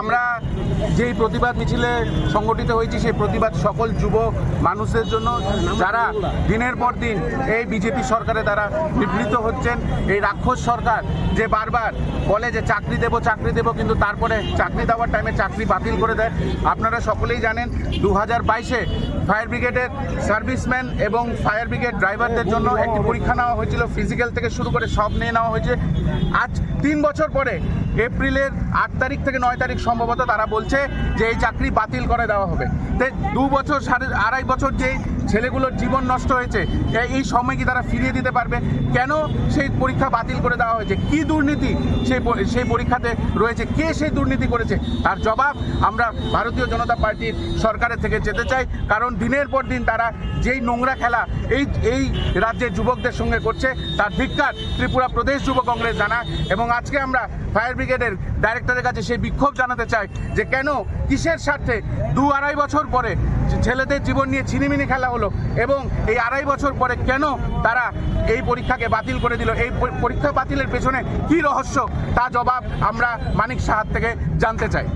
আমরা যেই প্রতিবাদ মিছিলে সংগঠিত হয়েছি, সেই প্রতিবাদ সকল যুব মানুষদের জন্য, যারা দিনের পর দিন এই বিজেপি সরকারে তারা বিবৃত হচ্ছেন। এই রাক্ষস সরকার যে বারবার বলে যে চাকরি দেব চাকরি দেব, কিন্তু তারপরে চাকরি দেওয়ার টাইমে চাকরি বাতিল করে দেয়। আপনারা সকলেই জানেন দু হাজার বাইশে ফায়ার ব্রিগেডের সার্ভিসম্যান এবং ফায়ার ব্রিগেড ড্রাইভারদের জন্য একটি পরীক্ষা নেওয়া হয়েছিল, ফিজিক্যাল থেকে শুরু করে সব নিয়ে নেওয়া হয়েছে। আজ তিন বছর পরে, এপ্রিলের আট তারিখ থেকে নয় তারিখ সম্ভবত তারা বলছে যে এই চাকরি বাতিল করে দেওয়া হবে। তো দু বছর সাড়ে আড়াই বছর যেই ছেলেগুলোর জীবন নষ্ট হয়েছে এই সময় কি তারা ফিরিয়ে দিতে পারবে? কেন সেই পরীক্ষা বাতিল করে দেওয়া হয়েছে? কি দুর্নীতি সেই সেই পরীক্ষাতে রয়েছে? কে সেই দুর্নীতি করেছে? তার জবাব আমরা ভারতীয় জনতা পার্টির সরকারের থেকে যেতে চাই, কারণ দিনের পর দিন তারা যেই নোংরা খেলা এই এই রাজ্যের যুবকদের সঙ্গে করছে, তার ধিক্কার ত্রিপুরা প্রদেশ যুব কংগ্রেস জানা এবং আজকে আমরা ফায়ার ব্রিগেডের ডাইরেক্টরের কাছে সেই বিক্ষোভ জানাতে চাই যে কেন, কিসের স্বার্থে? দু আড়াই বছর পরে ছেলেদের জীবন নিয়ে ছিনিমিনি খেলা হলো এবং এই আড়াই বছর পরে কেন তারা এই পরীক্ষাকে বাতিল করে দিল? এই পরীক্ষা বাতিলের পেছনে কি রহস্য? তা জবাব আমরা মানিক সাহার থেকে জানতে চাই।